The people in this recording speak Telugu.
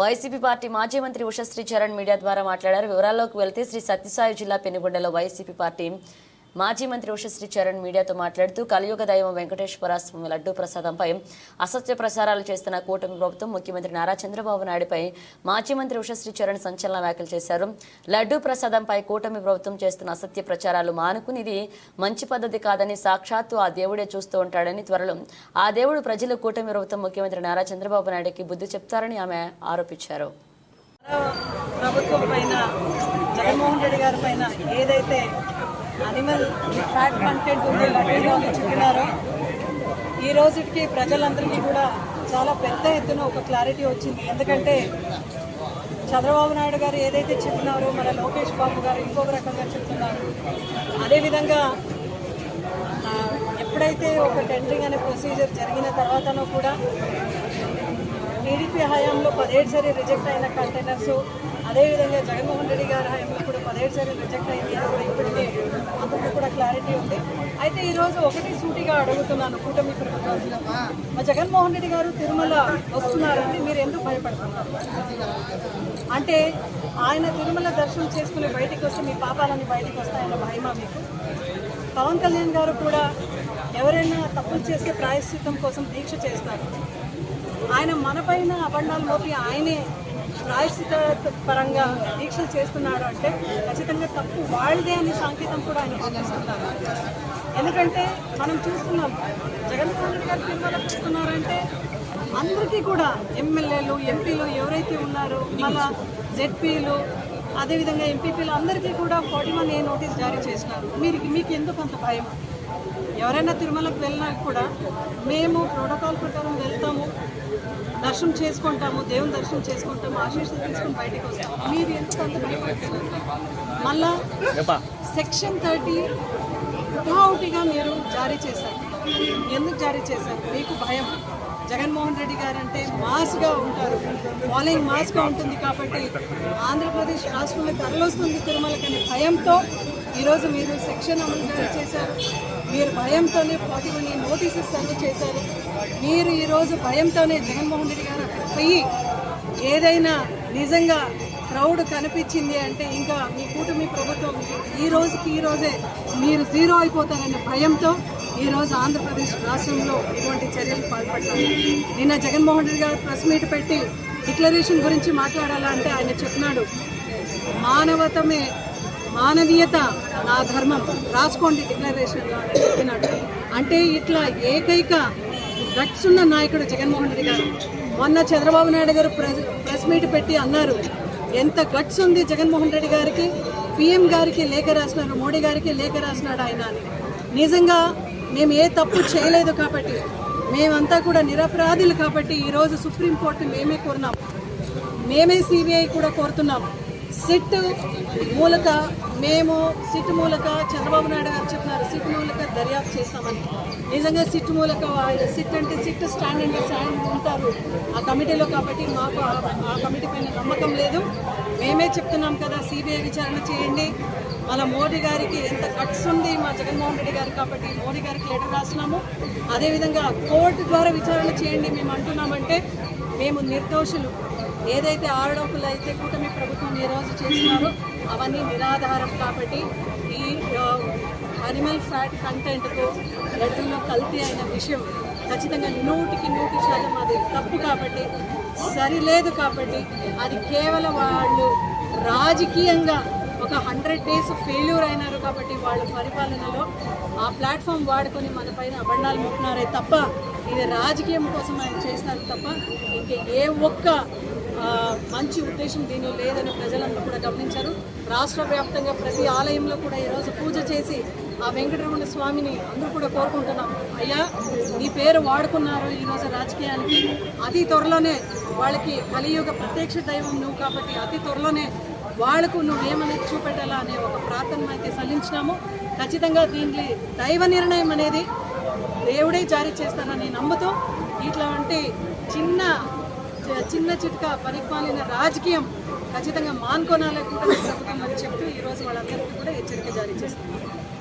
వైసీపీ పార్టీ మాజీ మంత్రి ఉషశ్రీ చరణ్ మీడియా ద్వారా మాట్లాడారు. వివరాల్లోకి వెళ్తే శ్రీ సత్యసాయి జిల్లా పెనుగొండలో వైసీపీ పార్టీ మాజీ మంత్రి ఉషశ్రీ చరణ్ మీడియాతో మాట్లాడుతూ కలియుగ దైవం వెంకటేశ్వర స్వామి లడ్డూ ప్రసాదంపై అసత్య ప్రసారాలు చేస్తున్న కూటమి ప్రభుత్వం ముఖ్యమంత్రి నారా చంద్రబాబు నాయుడుపై మాజీ మంత్రి ఉషశ్రీ చరణ్ సంచలన వ్యాఖ్యలు చేశారు. లడ్డూ ప్రసాదంపై కూటమి ప్రభుత్వం చేస్తున్న అసత్య ప్రచారాలు మానుకునిది మంచి పద్ధతి కాదని సాక్షాత్తు ఆ దేవుడే చూస్తూ ఉంటాడని త్వరలో ఆ దేవుడు ప్రజలు కూటమి ప్రభుత్వం ముఖ్యమంత్రి నారా చంద్రబాబు నాయుడుకి బుద్ధి చెప్తారని ఆమె ఆరోపించారు. ప్రభుత్వం పైన జగన్మోహన్ రెడ్డి గారి పైన ఏదైతే అనిమల్ ఫ్యాట్ కంటెంట్ ఉంది లడ్డూలో అని ఈ రోజుకి ప్రజలందరికీ కూడా చాలా పెద్ద ఎత్తున ఒక క్లారిటీ వచ్చింది. ఎందుకంటే చంద్రబాబు నాయుడు గారు ఏదైతే చెప్తున్నారో మన లోకేష్ బాబు గారు ఇంకొక రకంగా చెప్తున్నారు. అదేవిధంగా ఎప్పుడైతే ఒక టెండరింగ్ అనే ప్రొసీజర్ జరిగిన తర్వాతనో కూడా టీడీపీ హయాంలో పదిహేడు సారి రిజెక్ట్ అయిన కంటైనర్స్ అదేవిధంగా జగన్మోహన్ రెడ్డి గారి హయాంలో అదే సరే రిజెక్ట్ అయింది అని కూడా ఇప్పటికే అందరికీ కూడా క్లారిటీ ఉంది. అయితే ఈరోజు ఒకటి సూటిగా అడుగుతున్నాను కూటమి ప్రభుత్వం మా జగన్మోహన్ రెడ్డి గారు తిరుమల వస్తున్నారంటే మీరు ఎందుకు భయపడుతున్నారు? అంటే ఆయన తిరుమల దర్శనం చేసుకుని బయటికి వస్తే మీ పాపాలన్నీ బయటికి వస్తాయన్న భయమా మీకు. పవన్ కళ్యాణ్ గారు కూడా ఎవరైనా తప్పులు చేస్తే ప్రాయశ్చిత్తం కోసం దీక్ష చేస్తారు. ఆయన మనపైన అబండాలు మోపి ఆయనే ప్రాయశ్చిత పరంగా దీక్షలు చేస్తున్నారు అంటే ఖచ్చితంగా తప్పు వాళ్ళదే అనే సంకేతం కూడా ఆయన పంపిస్తున్నారు ఎందుకంటే మనం చూస్తున్నాం జగన్మోహన్ రెడ్డి గారు తిరుమల వస్తున్నారంటే అందరికీ కూడా ఎమ్మెల్యేలు ఎంపీలు ఎవరైతే ఉన్నారో మన జెడ్పీలు అదేవిధంగా ఎంపీపీలు అందరికీ కూడా ఫార్టీ వన్ ఏ నోటీస్ జారీ చేసినారు. మీరు మీకు ఎందుకు అంత భయం? ఎవరైనా తిరుమలకు వెళ్ళినా కూడా మేము ప్రోటోకాల్ ప్రకారం వెళ్తాము దర్శనం చేసుకుంటాము దేవుని దర్శనం చేసుకుంటాము ఆశీస్సులు తీసుకుని బయటకు వస్తాము. మీరు ఎందుకు అంత భయపడుతున్నారు మళ్ళా సెక్షన్ థర్టీ హుటాహుటిగా మీరు జారీ చేశారు. ఎందుకు జారీ చేశారు? మీకు భయం. జగన్మోహన్ రెడ్డి గారు అంటే మాస్గా ఉంటారు. ఫాలోయింగ్ మాస్గా ఉంటుంది కాబట్టి ఆంధ్రప్రదేశ్ రాష్ట్రంలో తరలొస్తుంది తిరుమలకనే భయంతో ఈరోజు మీరు సెక్షన్ అమలు జారీ చేశారు. మీరు భయంతోనే ఫార్టీ వన్ నోటీసెస్ సర్వ్ చేశారు. మీరు ఈరోజు భయంతోనే జగన్మోహన్ రెడ్డి గారు పోయి ఏదైనా నిజంగా క్రౌడ్ కనిపించింది అంటే ఇంకా మీ కూటమి ప్రభుత్వం ఈ రోజుకి ఈ రోజే మీరు జీరో అయిపోతారనే భయంతో ఈరోజు ఆంధ్రప్రదేశ్ రాష్ట్రంలో ఇటువంటి చర్యలు పాల్పడ్డారు నిన్న జగన్మోహన్ రెడ్డి గారు ప్రెస్ మీట్ పెట్టి డిక్లరేషన్ గురించి మాట్లాడాలంటే ఆయన చెప్పినాడు మానవతమే మానవీయత నా ధర్మం రాసుకోండి డిక్లరేషన్లో అని చెప్పినాడు. అంటే ఇట్లా ఏకైక గట్స్ ఉన్న నాయకుడు జగన్మోహన్ రెడ్డి గారు. మొన్న చంద్రబాబు నాయుడు గారు ప్రెస్ మీట్ పెట్టి అన్నారు ఎంత గట్స్ ఉంది జగన్మోహన్ రెడ్డి గారికి పిఎం గారికి లేఖ రాసినారు మోడీ గారికి లేఖ రాసినాడు ఆయన అని. నిజంగా మేము ఏ తప్పు చేయలేదు కాబట్టి మేమంతా కూడా నిరపరాధులు కాబట్టి ఈరోజు సుప్రీంకోర్టు మేమే కోరినాం. మేమే సిబిఐ కూడా కోరుతున్నాం. సిట్ మూలక మేము సిట్ మూలక చంద్రబాబు నాయుడు గారు చెప్పినారు సిట్ మూలక దర్యాప్తు చేస్తామని. నిజంగా సిట్ మూలక వాళ్ళు సిట్ అంటే సిట్ స్టాండ్ అంటే స్టాండ్ ఉంటారు ఆ కమిటీలో కాబట్టి మాకు ఆ- కమిటీ పైన నమ్మకం లేదు. మేమే చెప్తున్నాం కదా సిబిఐ విచారణ చేయండి. అలా మోడీ గారికి ఎంత కట్స్ ఉంది మా జగన్మోహన్ రెడ్డి గారు కాబట్టి మోడీ గారికి లెటర్ రాసినాము అదేవిధంగా కోర్టు ద్వారా విచారణ చేయండి మేము అంటున్నామంటే మేము నిర్దోషులు. ఏదైతే ఆరోపణలు అయితే కూటమి ప్రభుత్వం ఈరోజు రోజు చేస్తున్నారో అవన్నీ నిరాధారం కాబట్టి ఈ అనిమల్ ఫ్యాట్ కంటెంట్కు లడ్డూలో కల్తీ అయిన విషయం ఖచ్చితంగా నూటికి నూటి శాతం అది తప్పు కాబట్టి సరిలేదు కాబట్టి అది కేవలం వాళ్ళు రాజకీయంగా ఒక హండ్రెడ్ డేస్ ఫెయిల్యూర్ అయినారు కాబట్టి వాళ్ళ పరిపాలనలో ఆ ప్లాట్ఫామ్ వాడుకొని మన పైన అబండాలు మొక్కినారే తప్ప ఇది రాజకీయం కోసం ఆయన చేసినారు తప్ప ఇంకే ఏ ఒక్క మంచి ఉద్దేశం దీనిలో లేదని ప్రజలందరూ కూడా గమనించారు. రాష్ట్ర వ్యాప్తంగా ప్రతి ఆలయంలో కూడా ఈరోజు పూజ చేసి ఆ వెంకటరమణ స్వామిని అందరూ కూడా కోరుకుంటున్నాం. అయ్యా నీ పేరు వాడుకున్నారు ఈరోజు రాజకీయానికి. అతి త్వరలోనే వాళ్ళకి కలియుగ ప్రత్యక్ష దైవం నువ్వు కాబట్టి అతి త్వరలోనే వాళ్ళకు నువ్వేమనేది చూపెట్టాలా అనే ఒక ప్రార్థన అయితే సల్లించినాము ఖచ్చితంగా దీనికి దైవ నిర్ణయం అనేది దేవుడే జారీ చేస్తానని నమ్ముతూ ఇట్లాంటి చిన్న చిన్న చిట్క పరిపాలన రాజకీయం ఖచ్చితంగా మాన్కోనాలే కూడా ప్రభుత్వం అని చెప్తూ ఈరోజు వాళ్ళందరికీ కూడా హెచ్చరిక జారీ చేస్తున్నారు